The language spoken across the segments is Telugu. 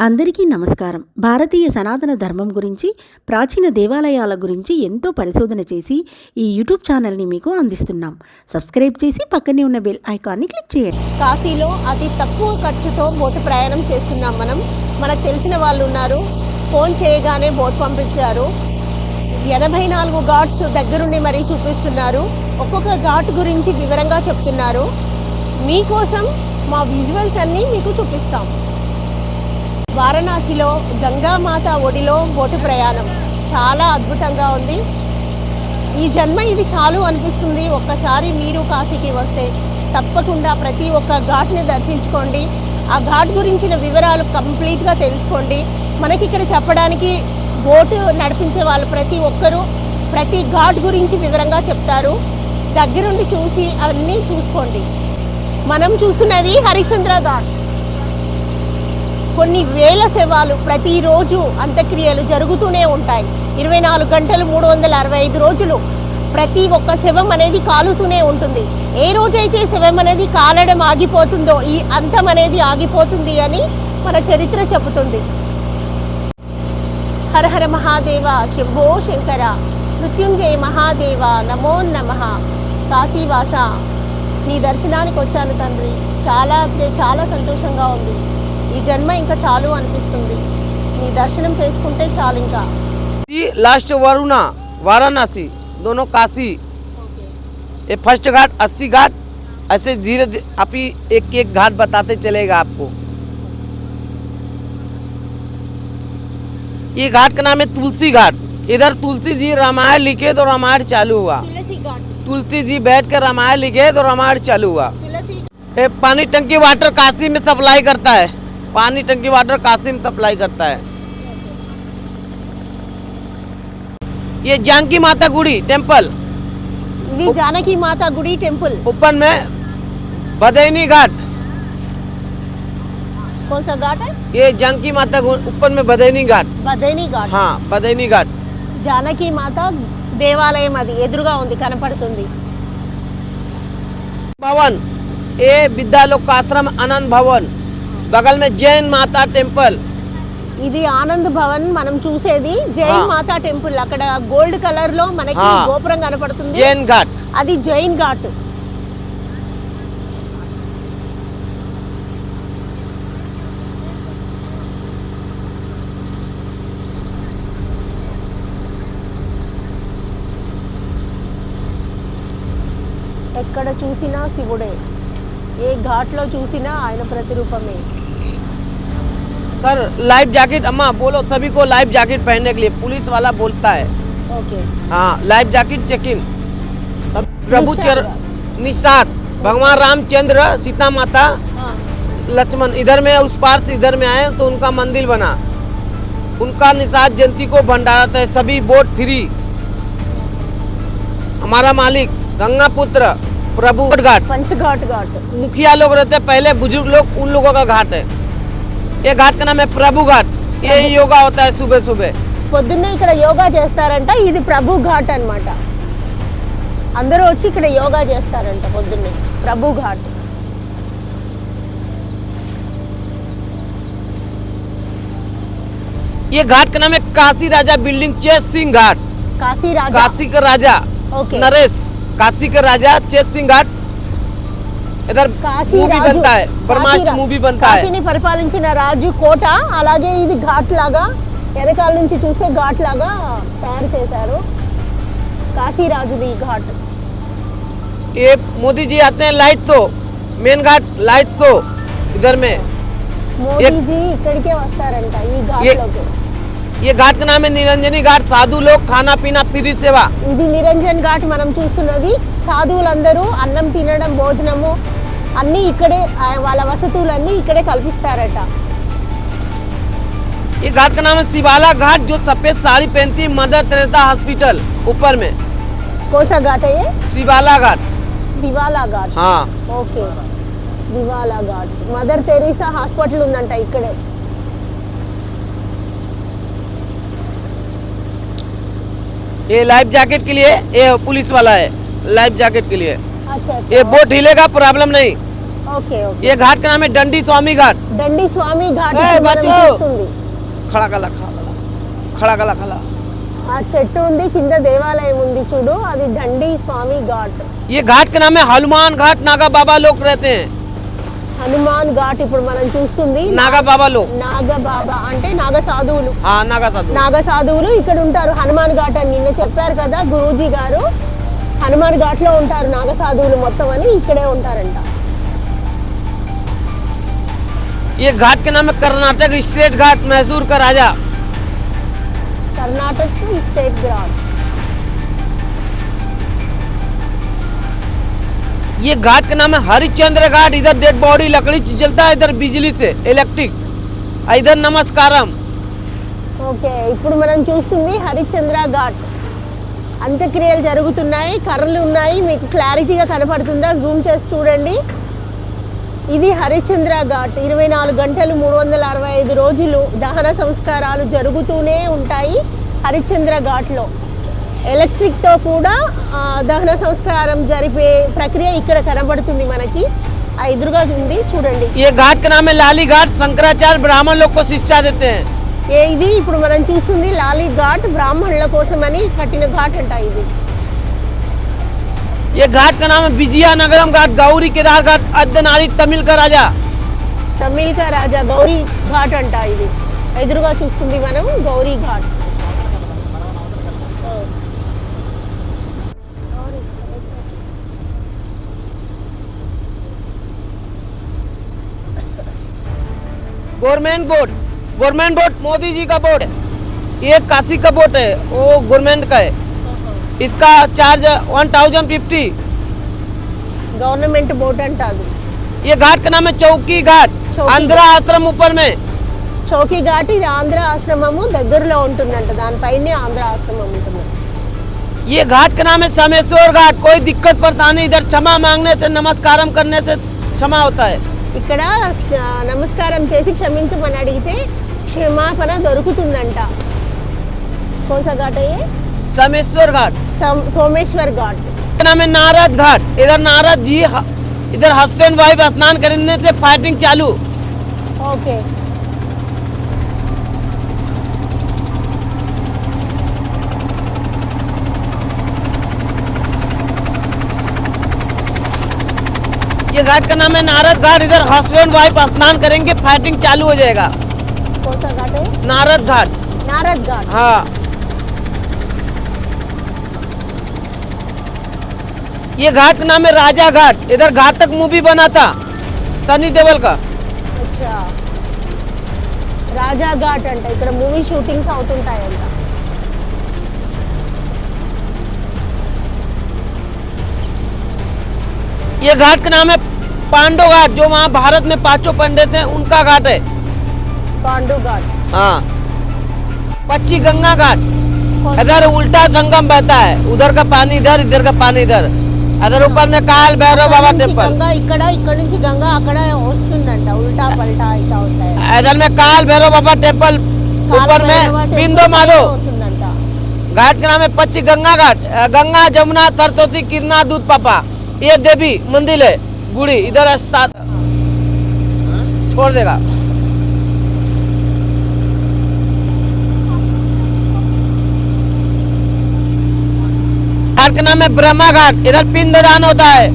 అందరికీ నమస్కారం. భారతీయ సనాతన ధర్మం గురించి ప్రాచీన దేవాలయాల గురించి ఎంతో పరిశోధన చేసి ఈ యూట్యూబ్ ఛానల్ని మీకు అందిస్తున్నాం. సబ్స్క్రైబ్ చేసి పక్కనే ఉన్న బెల్ ఐకాన్ని క్లిక్ చేయండి. కాశీలో అతి తక్కువ ఖర్చుతో బోటు ప్రయాణం చేస్తున్నాం మనం. మనకు తెలిసిన వాళ్ళు ఉన్నారు. ఫోన్ చేయగానే బోట్ పంపించారు. ఎనభై నాలుగు ఘాట్స్ దగ్గరుండి మరీ చూపిస్తున్నారు. ఒక్కొక్క ఘాట్ గురించి వివరంగా చెప్తున్నారు. మీకోసం మా విజువల్స్ అన్నీ మీకు చూపిస్తాం. వారణాసిలో గంగామాత ఒడిలో బోటు ప్రయాణం. చాలా అద్భుతంగా ఉంది. ఈ జన్మ ఇది చాలు అనిపిస్తుంది. ఒక్కసారి మీరు కాశీకి వస్తే తప్పకుండా ప్రతి ఒక్క ఘాట్ని దర్శించుకోండి. ఆ ఘాట్ గురించిన వివరాలు కంప్లీట్గా తెలుసుకోండి. మనకి ఇక్కడ చెప్పడానికి బోటు నడిపించే వాళ్ళు ప్రతి ఒక్కరూ ప్రతి ఘాట్ గురించి వివరంగా చెప్తారు. దగ్గరుండి చూసి అవన్నీ చూసుకోండి. మనం చూస్తున్నది హరిశ్చంద్ర ఘాట్. కొన్ని వేల శవాలు ప్రతిరోజు అంత్యక్రియలు జరుగుతూనే ఉంటాయి. ఇరవై నాలుగు గంటలు మూడు వందల అరవై ఐదు రోజులు ప్రతి ఒక్క శవం అనేది కాలుతూనే ఉంటుంది. ఏ రోజైతే శవం అనేది కాలడం ఆగిపోతుందో ఈ అంతం అనేది ఆగిపోతుంది అని మన చరిత్ర చెబుతుంది. హర హర మహాదేవ శంభో శంకర మృత్యుంజయ మహాదేవ నమో నమ. కాశీవాస నీ దర్శనానికి వచ్చాను తండ్రి. చాలా చాలా సంతోషంగా ఉంది. ఈ జన్మ ఇంకా చాలు అనిపిస్తుంది నీ దర్శనం చేసుకుంటే చాలు ఇంకా जी लास्ट वरुणा वाराणसी दोनों काशी ये फर्स्ट घाट अस्सी घाट ऐसे धीरे धीरे आप ही एक एक घाट बताते चलेगा आपको ये घाट का नाम है तुलसी घाट इधर तुलसी जी रामायण लिखे तो रामायण चालू हुआ తులసి ఘాట్ तुलसी जी बैठ कर रामायण लिखे तो रामायण चालू हुआ తులసి ये पानी टंकी वाटर काशी में सप्लाई करता है पानी टंकी वाटर काशी में सप्लाई करता है ये जानकी माता गुड़ी टेम्पल ఇది జానకి మాత గుడి టెంపుల్ ऊपर में बदैनी घाट कौन सा घाट है ये जानकी माता गु- ऊपर में बदैनी घाट బదైని ఘాట్ हाँ बदैनी घाट జానకి మాత దేవాలయం అది ఎదురుగా ఉంది కనపడుతుంది भवन ये विद्यालोक का आश्रम आनंद బగల్ మే జైన్ మాతా టెంపుల్ ఇది ఆనంద్ భవన్ మనం చూసేది జైన్ మాతా టెంపుల్. అక్కడ గోల్డ్ కలర్లో మనకి గోపురం కనపడుతుంది. జైన్ ఘాట్. అది జైన్ ఘాట్. ఎక్కడ చూసినా శివుడే. ఏ ఘాట్లో చూసినా ఆయన ప్రతిరూపమే सर लाइफ जैकेट अम्मा बोलो सभी को लाइफ जैकेट पहनने के लिए पुलिस वाला बोलता है ఓకే हाँ लाइफ जैकेट चेक इन प्रभु चर निषाद भगवान रामचंद्र सीता माता लक्ष्मण इधर में उस पार से इधर में आए तो उनका मंदिर बना उनका निषाद जयंती को भंडारत है सभी बोट फ्री हमारा मालिक गंगा पुत्र प्रभु घाट పంచఘాట్ ఘాట్ मुखिया लोग रहते हैं पहले बुजुर्ग लोग उन लोगों का घाट है ये घाट का नाम है प्रभु घाट ये योगा होता है सुबह सुबह పొద్దున్నే ఇక్కడ యోగా చేస్తారంట ఇది ప్రభు ఘాట్ అన్నమాట అందరూ వచ్చి ఇక్కడ యోగా చేస్తారంట పొద్దున్నే ప్రభు ఘాట్ ये घाट का नाम है काशी राजा बिल्डिंग चेत सिंह घाट కాశీ రాజా काशी का राजा ओके नरेश काशी का राजा चेत सिंह घाट इधर కాశీ मूवी రాజు बनता है కాశీ ब्रह्मास्त्र రా- मूवी बनता है కాశీని పరిపాలించిన రాజు కోట అలాగే ఇది ఘాట్ లాగా వెనకాల నుంచి చూస్తే ఘాట్ లాగా తయారు చేశారు కాశీ రాజుది ఈ ఘాట్ ये मोदी जी आते हैं लाइट तो मेन घाट लाइट तो इधर में మోదీజీ ఇక్కడికే వస్తారంట ఈ ఘాట్ ये- లోకి ये घाट का नाम है निरंजनी घाट साधु लोग खाना पीना फ्री सेवा ఇది నిరంజన్ ఘాట్ మనం చూస్తున్నది సాధువులందరూ అన్నం తినడం భోజనము అన్నీ ఇక్కడే ఆ, వాళ్ళ వసతులన్నీ ఇక్కడే కల్పిస్తారట ये घाट का नाम है शिवाला घाट जो सफेद साड़ी पहनती मदर तेरेसा हॉस्पिटल ऊपर में కోసా ఘాట్ అయ్యే शिवाला घाट దివాలా ఘాట్ हाँ ఓకే దివాలా ఘాట్ మదర్ తెరీసా హాస్పిటల్ ఉందంట ఇక్కడే ये लाइफ जैकेट के लिए ये पुलिस वाला है लाइफ जैकेट के लिए అచ్చా ये बोट हिलेगा प्रॉब्लम नहीं ఓకే ఓకే ये घाट का नाम है डंडी स्वामी घाट దండి స్వామి ఘాట్ ఏ, ఇప్పుడు మనం బచ్చో! చూస్తుంది खड़ा गला खड़ा गला खड़ा गला खड़ा ఆ చెట్టు ఉంది కింద దేవాలయం ఉంది చూడు అది దండి స్వామి ఘాట్ ये घाट का नाम है हनुमान घाट नागा बाबा लोग रहते हैं హనుమాన్ ఘాట్ ఇప్పుడు మనం చూస్తుంది नागा बाबा लोग నాగ బాబా అంటే నాగ సాధువులు हाँ नागा साधु నాగ సాధువులు ఇక్కడ ఉంటారు హనుమాన్ ఘాట్ అని నిన్న చెప్పారు కదా గురూజీ గారు హనుమాన్ ఘాట్ లో ఉంటారు నాగ సాధువులు మొత్తం అని ఇక్కడే ఉంటారంట ये घाट का नाम है कर्नाटक स्टेट घाट मैसूर का राजा కర్ణాటక స్టేట్ ఘాట్ ये घाट का नाम है हरिश्चंद्र घाट इधर डेड बॉडी लकड़ी से जलता है इधर बिजली से इलेक्ट्रिक और इधर नमस्कारम ఓకే ఇప్పుడు మనం చూస్తుంది హరిశ్చంద్ర ఘాట్ అంత్యక్రియలు జరుగుతున్నాయి కర్రలు ఉన్నాయి మీకు క్లారిటీగా కనపడుతుందా జూమ్ చేసి చూడండి ఇది హరిశ్చంద్ర ఘాట్ ఇరవై నాలుగు గంటలు మూడు వందల అరవై ఐదు రోజులు దహన సంస్కారాలు జరుగుతూనే ఉంటాయి హరిశ్చంద్ర ఘాట్లో ఎలక్ట్రిక్తో కూడా ఆ, దహన సంస్కారం జరిపే ప్రక్రియ ఇక్కడ కనబడుతుంది మనకి ఆ ఎదురుగా ఉంది చూడండి ये घाट का नाम है लाली घाट शंकराचार्य ब्राह्मण लोग को शिक्षा देते हैं ఏ ఇది ఇప్పుడు మనం చూస్తుంది లాలీ ఘాట్ బ్రాహ్మణుల కోసమని కట్టిన ఘాట్ అంట ఇది ये घाट का नाम है विजया नगरम घाट गौरी केदार घाट अर्धनारी तमिल का राजा తమిళక రాజా గౌరీ ఘాట్ అంట ఇది ఎదురుగా చూస్తుంది మనం Gauri ghat government boat government boat Modi ji का बोट है ये काशी का बोट है वो गवर्नमेंट का है इसका charge one thousand fifty government boat అంట అది ये घाट का नाम है चौकी घाट चौकी आंध्रा आश्रम ऊपर में చౌకీ ఘాట్ ఇది ఆంధ్ర ఆశ్రమము దగ్గరలో ఉంటుందంట దానిపైనే ఆంధ్ర ఆశ్రమం ఉంటుంది ये घाट का नाम है समेश्वर घाट कोई दिक्कत परेशानी इधर क्षमा मांगने से नमस्कारम करने से क्षमा होता है ఇక్కడ ఆ, నమస్కారం చేసి క్షమించమని అడిగితే క్షమాపణ దొరుకుతుందంట కోసా ఘాట్ అయ్యే समेश्वर घाट సోమ్- సోమేశ్వర్ ఘాట్ का नाम है नारद घाट इधर नारद जी ह- इधर हस्बैंड वाइफ स्नान करने से फाइटिंग चालू ఓకే ये घाट का नाम है नारद घाट इधर हस्बैंड वाइफ स्नान करेंगे फाइटिंग चालू हो जाएगा కోసా ఘాట్ అయ్యే नारद घाट నారద్ ఘాట్ हाँ ये घाट का नाम है राजा घाट इधर घातक मूवी बना था सनी देवल का అచ్చా రాజా ఘాట్ అంట ఇక్కడ మూవీ షూటింగ్స్ అవుతుంటాయంట ये घाट का नाम है पांडो घाट जो वहाँ भारत में पाँचों पंडित हैं उनका घाट है। पांडो घाट। हाँ। पच्ची गंगा घाट। इधर उल्टा संगम बहता है। उधर का पानी इधर इधर का पानी इधर। अदर ऊपर में काल भैरव बाबा टेंपल इधर में काल भैरव बाबा टेंपल ऊपर में बिंदो माधो। घाट का नाम है पच्ची गंगा घाट। गंगा जमुना सरस्वती किरना दूध पापा। ये देवी मंदिर है गुड़ी इधर स्थान छोड़ देगा घाट का नाम है ब्रह्मा घाट इधर पिंडदान होता है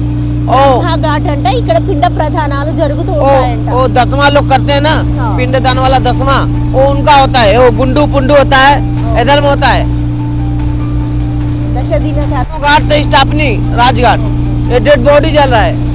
ओ ఆ ఘాట్ అంటే ఇక్కడ పిండ ప్రధానాలు జరుగుతూ ओ ఉంటాయంట वो दसवां लोग करते हैं ना हाँ। पिंडदान वाला दसवां वो उनका होता है वो गुंडू पुंडू होता है इधर में होता है దశ దిన ఘాట్ घाट से स्टापनी राजघाट डेड बॉडी जल रहा है।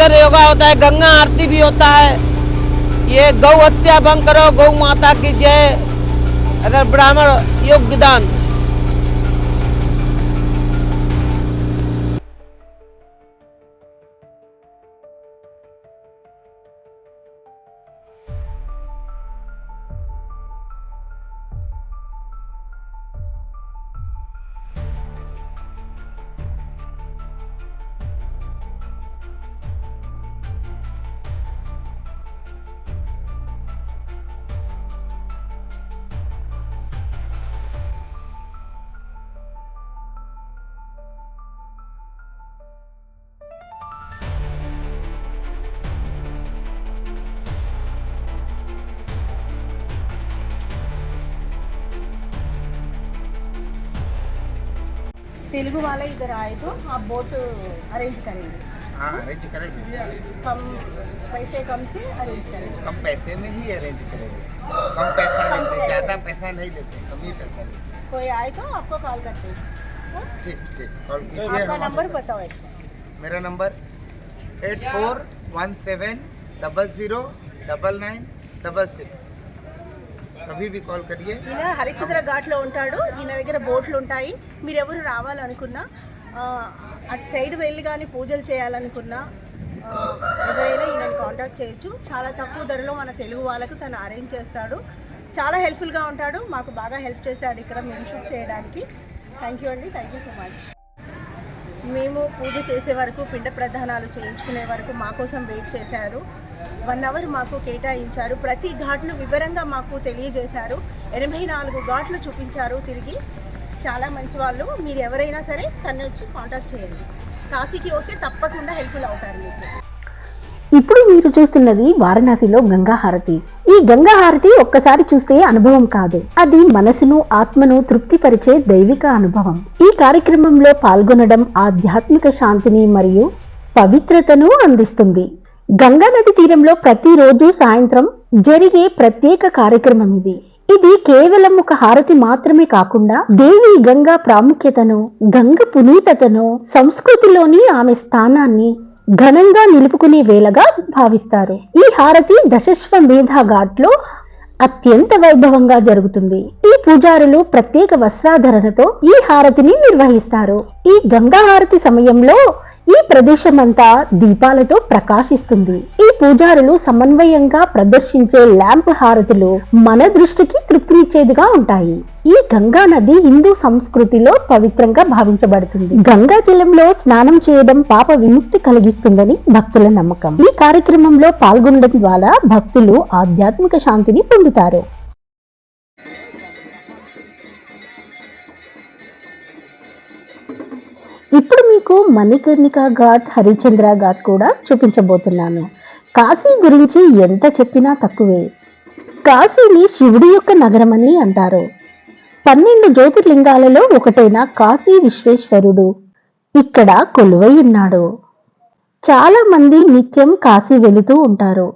इधर योगा होता है, गंगा आरती भी होता है। ये गौ हत्या भंग करो, गौ माता की जय। अगर ब्राह्मण योगदान तेलुगु वाले इधर आए तो आप बोट अरेंज uh, करेंगे। हाँ, अरेंज करेंगे। कम पैसे कम से अरेंज करेंगे। कम पैसे में ही अरेंज करेंगे। कम पैसा लेते ज़्यादा पैसा नहीं लेते कम ही पैसा लेते कोई आए तो आपको कॉल करते हैं। हाँ? ठीक ठीक कॉल आपका नंबर बताओ। एक मेरा number eight four one seven double zero double nine double six Kabhi బి కాల్ కరియే ఇలా హరిచంద్ర ఘాట్లో ఉంటాడు. ఈయన దగ్గర బోట్లు ఉంటాయి మీరు ఎవరు రావాలనుకున్నా అటు సైడ్ వెళ్ళి కానీ పూజలు చేయాలనుకున్నా ఎవరైనా ఈయనని కాంటాక్ట్ చేయొచ్చు. చాలా తక్కువ ధరలో మన తెలుగు వాళ్ళకు తను అరేంజ్ చేస్తాడు. చాలా హెల్ప్ఫుల్గా ఉంటాడు. మాకు బాగా హెల్ప్ చేశాడు ఇక్కడ మేము షూట్ చేయడానికి. థ్యాంక్ యూ అండి. థ్యాంక్ యూ సో మచ్ మేము పూజ చేసే వరకు పిండ ప్రధానాలు చేయించుకునే వరకు మా కోసం వెయిట్ చేశారు. వన్ అవర్ మాకు కేటాయించారు. ప్రతి ఘాట్ను వివరంగా మాకు తెలియజేశారు. ఎనభై నాలుగు ఘాట్లు చూపించారు తిరిగి. చాలా మంచి వాళ్ళు. మీరు ఎవరైనా సరే తను వచ్చి కాంటాక్ట్ చేయండి. కాశీకి వస్తే తప్పకుండా హెల్ప్ఫుల్ అవుతారు మీకు. ఇప్పుడు మీరు చూస్తున్నది వారణాసిలో గంగా హారతి. ఈ గంగా హారతి ఒక్కసారి చూస్తే అనుభవం కాదు. అది మనసును ఆత్మను తృప్తిపరిచే దైవిక అనుభవం. ఈ కార్యక్రమంలో పాల్గొనడం ఆధ్యాత్మిక శాంతిని మరియు పవిత్రతను అందిస్తుంది. గంగా నది తీరంలో ప్రతిరోజు సాయంత్రం జరిగే ప్రత్యేక కార్యక్రమం ఇది. ఇది కేవలం ఒక హారతి మాత్రమే కాకుండా దేవి గంగా ప్రాముఖ్యతను గంగ పునీతతను సంస్కృతిలోని ఆమె స్థానాన్ని ఘనంగా నిలుపుకునే వేళగా భావిస్తారు. ఈ హారతి దశశ్వమేధ ఘాట్లో అత్యంత వైభవంగా జరుగుతుంది. ఈ పూజారులు ప్రత్యేక వస్త్రాధరణతో ఈ హారతిని నిర్వహిస్తారు. ఈ గంగా హారతి సమయంలో ఈ ప్రదేశమంతా దీపాలతో ప్రకాశిస్తుంది. ఈ పూజారులు సమన్వయంగా ప్రదర్శించే ల్యాంప్ హారతులు మన దృష్టికి తృప్తినిచ్చేదిగా ఉంటాయి. ఈ గంగా నది హిందూ సంస్కృతిలో పవిత్రంగా భావించబడుతుంది. గంగా జలంలో స్నానం చేయడం పాప విముక్తి కలిగిస్తుందని భక్తుల నమ్మకం. ఈ కార్యక్రమంలో పాల్గొనడం ద్వారా భక్తులు ఆధ్యాత్మిక శాంతిని పొందుతారు. ఇప్పుడు మీకు మణికర్ణిక ఘాట్ హరిచంద్ర ఘాట్ కూడా చూపించబోతున్నాను. కాశీ గురించి ఎంత చెప్పినా తక్కువే. కాశీని శివుడి యొక్క నగరమని అంటారు. పన్నెండు జ్యోతిర్లింగాలలో ఒకటైన కాశీ విశ్వేశ్వరుడు ఇక్కడ కొలువై ఉన్నాడు. చాలా మంది నిత్యం కాశీ వెళుతూ ఉంటారు.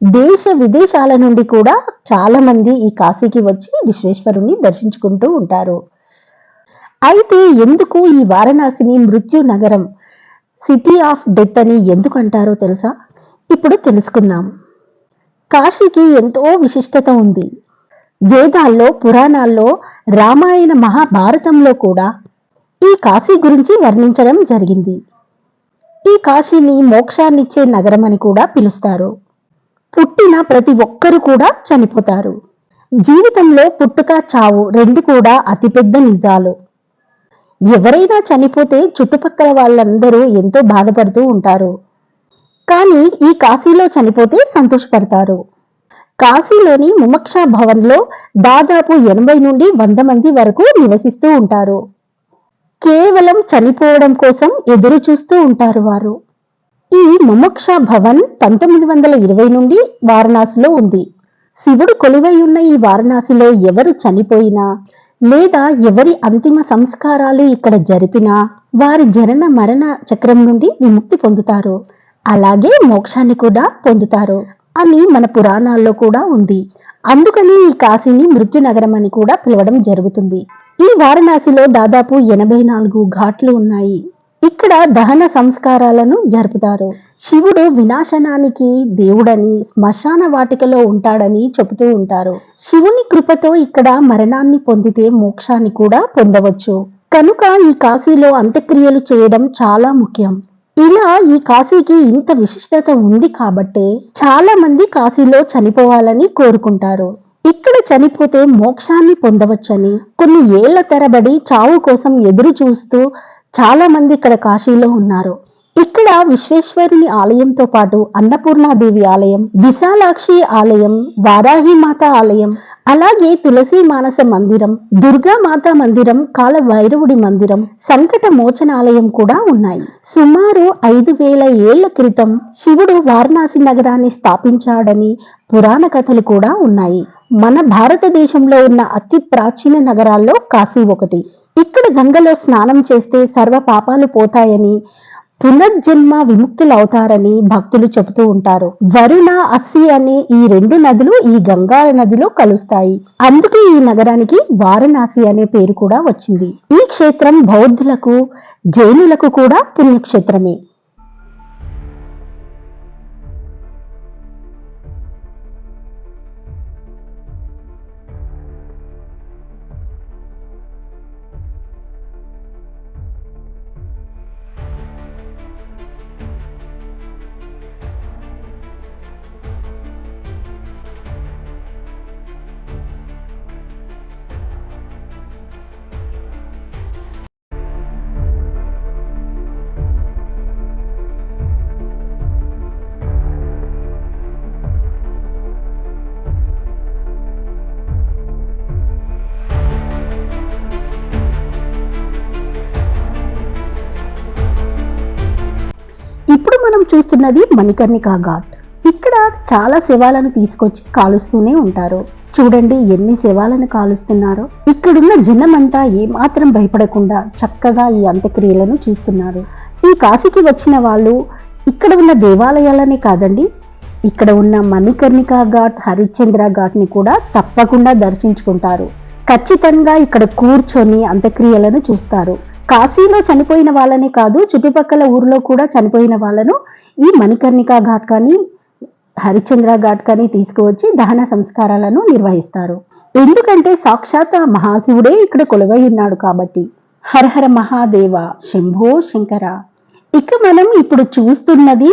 దేశ విదేశాల నుండి కూడా చాలా మంది ఈ కాశీకి వచ్చి విశ్వేశ్వరుని దర్శించుకుంటూ ఉంటారు. అయితే ఎందుకు ఈ వారణాసిని మృత్యు నగరం సిటీ ఆఫ్ డెత్ అని ఎందుకు అంటారో తెలుసా? ఇప్పుడు తెలుసుకుందాం. కాశీకి ఎంతో విశిష్టత ఉంది. వేదాల్లో పురాణాల్లో రామాయణ మహాభారతంలో కూడా ఈ కాశీ గురించి వర్ణించడం జరిగింది. ఈ కాశీని మోక్షాన్నిచ్చే నగరం అని కూడా పిలుస్తారు. పుట్టిన ప్రతి ఒక్కరు కూడా చనిపోతారు. జీవితంలో పుట్టుక చావు రెండు కూడా అతిపెద్ద నిజాలు. ఎవరైనా చనిపోతే చుట్టుపక్కల వాళ్ళందరూ ఎంతో బాధపడుతూ ఉంటారు. కానీ ఈ కాశీలో చనిపోతే సంతోషపడతారు. కాశీలోని ముమక్ష భవన్లో దాదాపు ఎనభై నుండి వంద మంది వరకు నివసిస్తూ ఉంటారు. కేవలం చనిపోవడం కోసం ఎదురు చూస్తూ ఉంటారు వారు. ఈ ముమక్ష భవన్ పంతొమ్మిది వందల ఇరవై నుండి వారణాసిలో ఉంది. శివుడు కొలువై ఉన్న ఈ వారణాసిలో ఎవరు చనిపోయినా లేదా ఎవరి అంతిమ సంస్కారాలు ఇక్కడ జరిపినా వారి జనన మరణ చక్రం నుండి విముక్తి పొందుతారు. అలాగే మోక్షాన్ని కూడా పొందుతారు అని మన పురాణాల్లో కూడా ఉంది. అందుకని ఈ కాశీని మృత్యు నగరం అని కూడా పిలవడం జరుగుతుంది. ఈ వారణాసిలో దాదాపు ఎనభై నాలుగు ఘాట్లు ఉన్నాయి. ఇక్కడ దహన సంస్కారాలను జరుపుతారు. శివుడు వినాశనానికి దేవుడని శ్మశాన వాటికలో ఉంటాడని చెబుతూ ఉంటారు. శివుని కృపతో ఇక్కడ మరణాన్ని పొందితే మోక్షాన్ని కూడా పొందవచ్చు. కనుక ఈ కాశీలో అంత్యక్రియలు చేయడం చాలా ముఖ్యం. ఇలా ఈ కాశీకి ఇంత విశిష్టత ఉంది కాబట్టే చాలా మంది కాశీలో చనిపోవాలని కోరుకుంటారు. ఇక్కడ చనిపోతే మోక్షాన్ని పొందవచ్చని కొన్ని ఏళ్ళ తరబడి చావు కోసం ఎదురు చూస్తూ చాలా మంది ఇక్కడ కాశీలో ఉన్నారు. ఇక్కడ విశ్వేశ్వరుని ఆలయంతో పాటు అన్నపూర్ణాదేవి ఆలయం విశాలాక్షి ఆలయం వారాహిమాత ఆలయం అలాగే తులసి మానస మందిరం దుర్గా మాత మందిరం కాల భైరవుడి మందిరం సంకట మోచనాలయం కూడా ఉన్నాయి. సుమారు ఐదు వేల ఏళ్ళ క్రితం శివుడు వారణాసి నగరాన్ని స్థాపించాడని పురాణ కథలు కూడా ఉన్నాయి. మన భారతదేశంలో ఉన్న అతి ప్రాచీన నగరాల్లో కాశీ ఒకటి. ఇక్కడ గంగలో స్నానం చేస్తే సర్వ పాపాలు పోతాయని పునర్జన్మ విముక్తులవుతారని భక్తులు చెబుతూ ఉంటారు. వరుణ అస్సి అనే ఈ రెండు నదులు ఈ గంగా నదిలో కలుస్తాయి. అందుకే ఈ నగరానికి వారణాసి అనే పేరు కూడా వచ్చింది. ఈ క్షేత్రం బౌద్ధులకు జైనులకు కూడా పుణ్యక్షేత్రమే. మనం మణికర్ణికా ఘాట్. ఇక్కడ చాలా శవాలను తీసుకొచ్చి కాలుస్తూనే ఉంటారు. చూడండి ఎన్ని శవాలను కాలుస్తున్నారో. ఇక్కడున్న జనమంతా ఏమాత్రం భయపడకుండా చక్కగా ఈ అంత్యక్రియలను చూస్తున్నారు. ఈ కాశీకి వచ్చిన వాళ్ళు ఇక్కడ ఉన్న దేవాలయాలనే కాదండి ఇక్కడ ఉన్న మణికర్ణికా ఘాట్ హరిశ్చంద్ర ఘాట్ని కూడా తప్పకుండా దర్శించుకుంటారు. ఖచ్చితంగా ఇక్కడ కూర్చొని అంత్యక్రియలను చూస్తారు. కాశీలో చనిపోయిన వాళ్ళనే కాదు చుట్టుపక్కల ఊర్లో కూడా చనిపోయిన వాళ్ళను ఈ మణికర్ణికా ఘాట్ కానీ హరిచంద్ర ఘాట్ కానీ తీసుకువచ్చి దహన సంస్కారాలను నిర్వహిస్తారు. ఎందుకంటే సాక్షాత్ మహాశివుడే ఇక్కడ కొలువై ఉన్నాడు కాబట్టి. హరహర మహాదేవ శంభో శంకర. ఇక మనం ఇప్పుడు చూస్తున్నది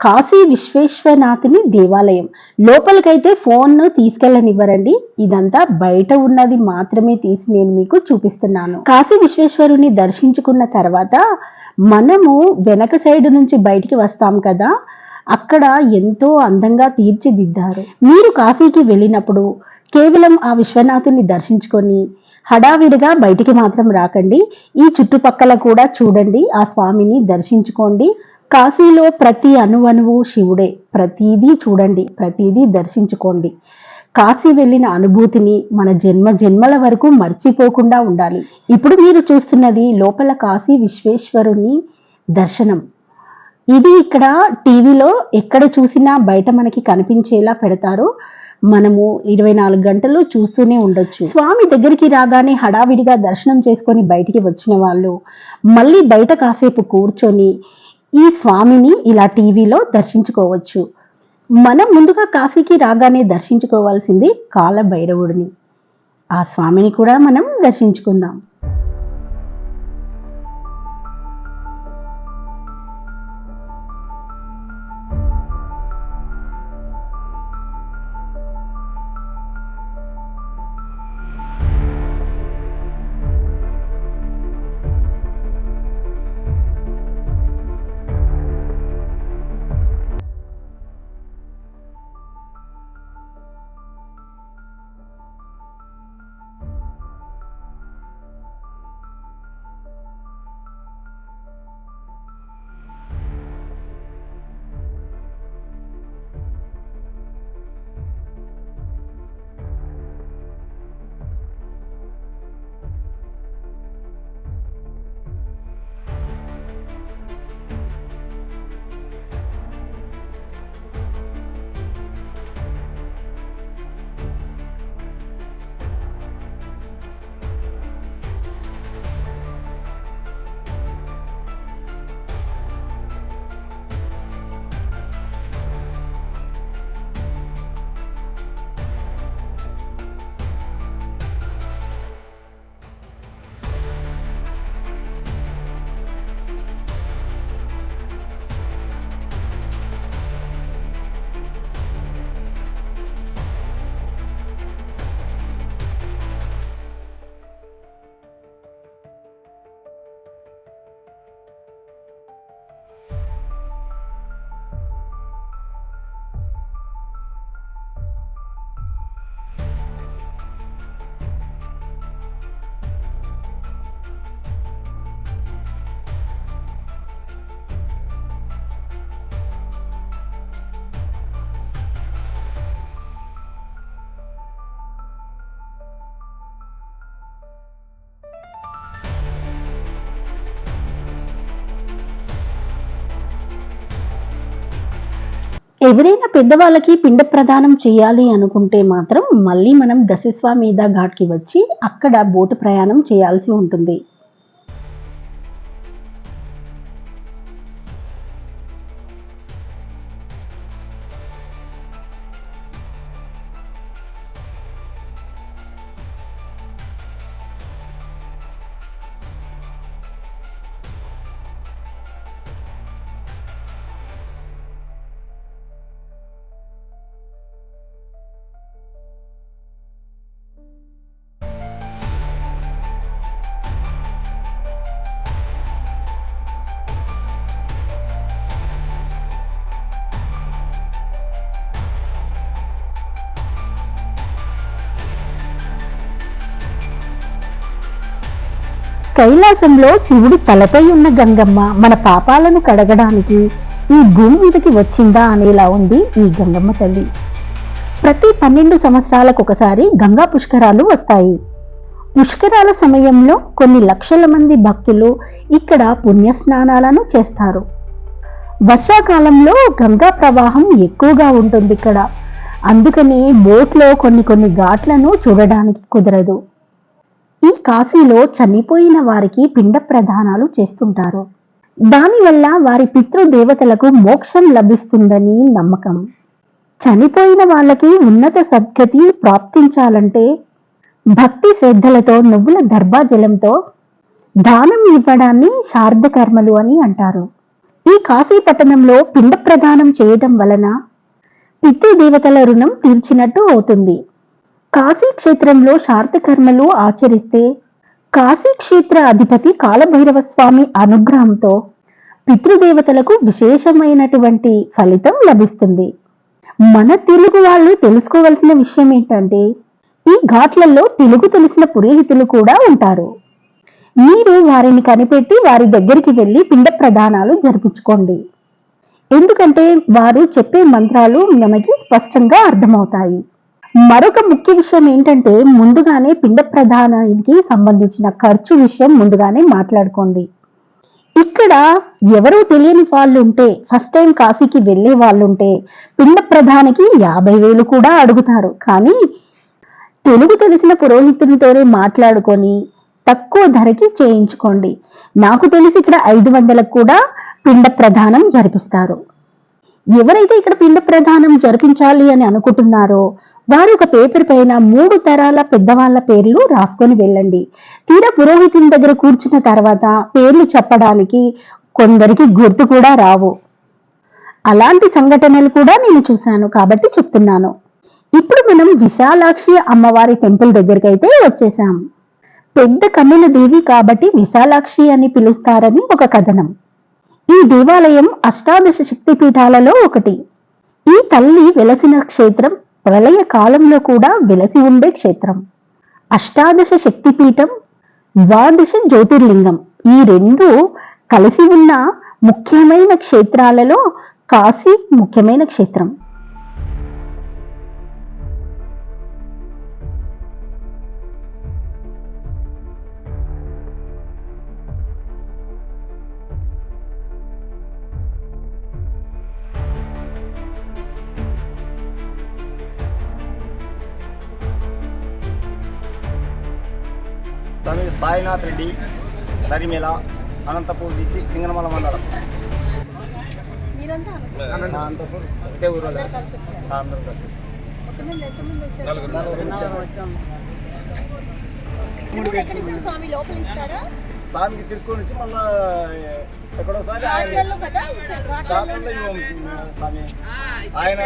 కాశీ విశ్వేశ్వరనాథుని దేవాలయం. లోపలికైతే ఫోన్ తీసుకెళ్ళనివ్వరండి. ఇదంతా బయట ఉన్నది మాత్రమే తీసి నేను మీకు చూపిస్తున్నాను. కాశీ విశ్వేశ్వరుని దర్శించుకున్న తర్వాత మనము వెనక సైడ్ నుంచి బయటికి వస్తాం కదా అక్కడ ఎంతో అందంగా తీర్చిదిద్దారు. మీరు కాశీకి వెళ్ళినప్పుడు కేవలం ఆ విశ్వనాథుని దర్శించుకొని హడావిడిగా బయటికి మాత్రం రాకండి. ఈ చుట్టుపక్కల కూడా చూడండి ఆ స్వామిని దర్శించుకోండి. కాశీలో ప్రతి అణువణువు శివుడే ప్రతిదీ చూడండి ప్రతిదీ దర్శించుకోండి. కాశీ వెళ్ళిన అనుభూతిని మన జన్మ జన్మల వరకు మర్చిపోకుండా ఉండాలి. ఇప్పుడు మీరు చూస్తున్నది లోపల కాశీ విశ్వేశ్వరుని దర్శనం. ఇది ఇక్కడ టీవీలో ఎక్కడ చూసినా బయట మనకి కనిపించేలా పెడతారు. మనము ఇరవై నాలుగు గంటలు చూస్తూనే ఉండొచ్చు. స్వామి దగ్గరికి రాగానే హడావిడిగా దర్శనం చేసుకొని బయటికి వచ్చిన వాళ్ళు మళ్ళీ బయట కాసేపు కూర్చొని ఈ స్వామిని ఇలా టీవీలో దర్శించుకోవచ్చు. మనం ముందుగా కాశీకి రాగానే దర్శించుకోవాల్సింది కాల భైరవుడిని ఆ స్వామిని కూడా మనం దర్శించుకుందాం. ఎవరైనా పెద్దవాళ్ళకి పిండ ప్రదానం చేయాలి అనుకుంటే మాత్రం మళ్ళీ మనం దశస్వామీద ఘాట్కి వచ్చి అక్కడ బోటు ప్రయాణం చేయాల్సి ఉంటుంది. కైలాసంలో శివుడి తలపై ఉన్న గంగమ్మ మన పాపాలను కడగడానికి ఈ భూమి మీదకి వచ్చిందా అనేలా ఉంది ఈ గంగమ్మ తల్లి. ప్రతి పన్నెండు సంవత్సరాలకు ఒకసారి గంగా పుష్కరాలు వస్తాయి. పుష్కరాల సమయంలో కొన్ని లక్షల మంది భక్తులు ఇక్కడ పుణ్య స్నానాలను చేస్తారు. వర్షాకాలంలో గంగా ప్రవాహం ఎక్కువగా ఉంటుంది ఇక్కడ. అందుకని బోట్లో కొన్ని కొన్ని ఘాట్లను చూడడానికి కుదరదు. ఈ కాశీలో చనిపోయిన వారికి పిండ ప్రదానాలు చేస్తుంటారు దానివల్ల వారి పితృదేవతలకు మోక్షం లభిస్తుందని నమ్మకం. చనిపోయిన వాళ్ళకి ఉన్నత సద్గతి ప్రాప్తించాలంటే భక్తి శ్రద్ధలతో నువ్వుల దర్భాజలంతో దానం ఇవ్వడాన్ని శార్ధకర్మలు అని అంటారు. ఈ కాశీ పట్టణంలో పిండ ప్రదానం చేయడం వలన పితృదేవతల రుణం తీర్చినట్టు అవుతుంది. కాశీ క్షేత్రంలో శార్థకర్మలు ఆచరిస్తే కాశీ క్షేత్ర అధిపతి కాలభైరవ స్వామి అనుగ్రహంతో పితృదేవతలకు విశేషమైనటువంటి ఫలితం లభిస్తుంది. మన తెలుగు వాళ్ళు తెలుసుకోవలసిన విషయం ఏంటంటే ఈ ఘాట్లలో తెలుగు తెలిసిన పురోహితులు కూడా ఉంటారు. మీరు వారిని కనిపెట్టి వారి దగ్గరికి వెళ్ళి పిండ ప్రదానాలు జరిపించుకోండి. ఎందుకంటే వారు చెప్పే మంత్రాలు మనకి స్పష్టంగా అర్థమవుతాయి. మరొక ముఖ్య విషయం ఏంటంటే ముందుగానే పిండ ప్రధానానికి సంబంధించిన ఖర్చు విషయం ముందుగానే మాట్లాడుకోండి. ఇక్కడ ఎవరో తెలియని వాళ్ళు ఉంటే ఫస్ట్ టైం కాశీకి వెళ్ళే వాళ్ళు ఉంటే పిండ ప్రధానికి యాభై వేలు కూడా అడుగుతారు. కానీ తెలుగు తెలిసిన పురోహితునితోనే మాట్లాడుకొని తక్కువ ధరకి చేయించుకోండి. నాకు తెలిసి ఇక్కడ ఐదు వందలకు కూడా పిండ ప్రధానం జరిపిస్తారు. ఎవరైతే ఇక్కడ పిండ ప్రధానం జరిపించాలి అని అనుకుంటున్నారో వారు ఒక పేపర్ పైన మూడు తరాల పెద్దవాళ్ళ పేర్లు రాసుకొని వెళ్ళండి. తీరా పురోహితుని దగ్గర కూర్చున్న తర్వాత పేర్లు చెప్పడానికి కొందరికి గుర్తు కూడా రావు. అలాంటి సంఘటనలు కూడా నేను చూశాను కాబట్టి చెప్తున్నాను. ఇప్పుడు మనం విశాలాక్షి అమ్మవారి టెంపుల్ దగ్గరికి అయితే వచ్చేసాం పెద్ద కన్నుల దేవి కాబట్టి విశాలాక్షి అని పిలుస్తారని ఒక కథనం. ఈ దేవాలయం అష్టాదశ శక్తి పీఠాలలో ఒకటి. ఈ తల్లి వెలసిన క్షేత్రం ప్రళయ కాలంలో కూడా వెలసి ఉండే క్షేత్రం. అష్టాదశ శక్తిపీఠం ద్వాదశ జ్యోతిర్లింగం ఈ రెండు కలిసి ఉన్న ముఖ్యమైన క్షేత్రాలలో కాశీ ముఖ్యమైన క్షేత్రం. సాయినాథ్ రెడ్డి సరిమేళ అనంతపూర్ డిస్టిక్ సింగనమల మండలం. అనంతపూర్? ఒకే ఊరు వాళ్ళం. అందరం కలిసి. స్వామికి తిరుక్కొని వచ్చి మళ్ళా ఎక్కడోసారి స్వామి. ఆయన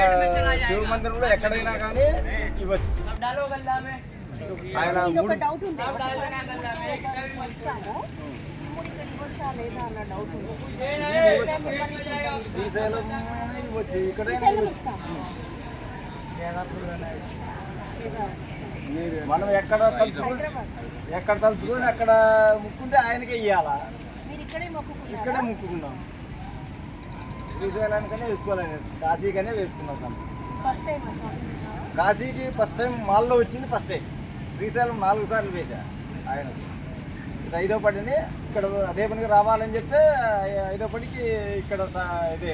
శివ మందిరంలో ఎక్కడైనా కానీ ఇవ్వచ్చు. ఆయన ఒక డౌట్ ఉంది. శ్రీశైలం ఇక్కడ మనం ఎక్కడ హైదరాబాద్. ఎక్కడ తలుచుకొని అక్కడ ముక్కుంటే ఆయనకే ఇవ్వాలా మీరు ఇక్కడే ముక్కుకున్నాం. శ్రీశైలానికనే వేసుకోవాలని కాశీకనే వేసుకున్నాం కాశీకి ఫస్ట్ టైం మాల్లో వచ్చింది ఫస్ట్ టైం శ్రీశైలం నాలుగు సార్లు వేశా ఆయన ఇది ఐదో పడిని ఇక్కడ అదే పనికి రావాలని చెప్తే ఐదో పడికి ఇక్కడ సా- ఇదే.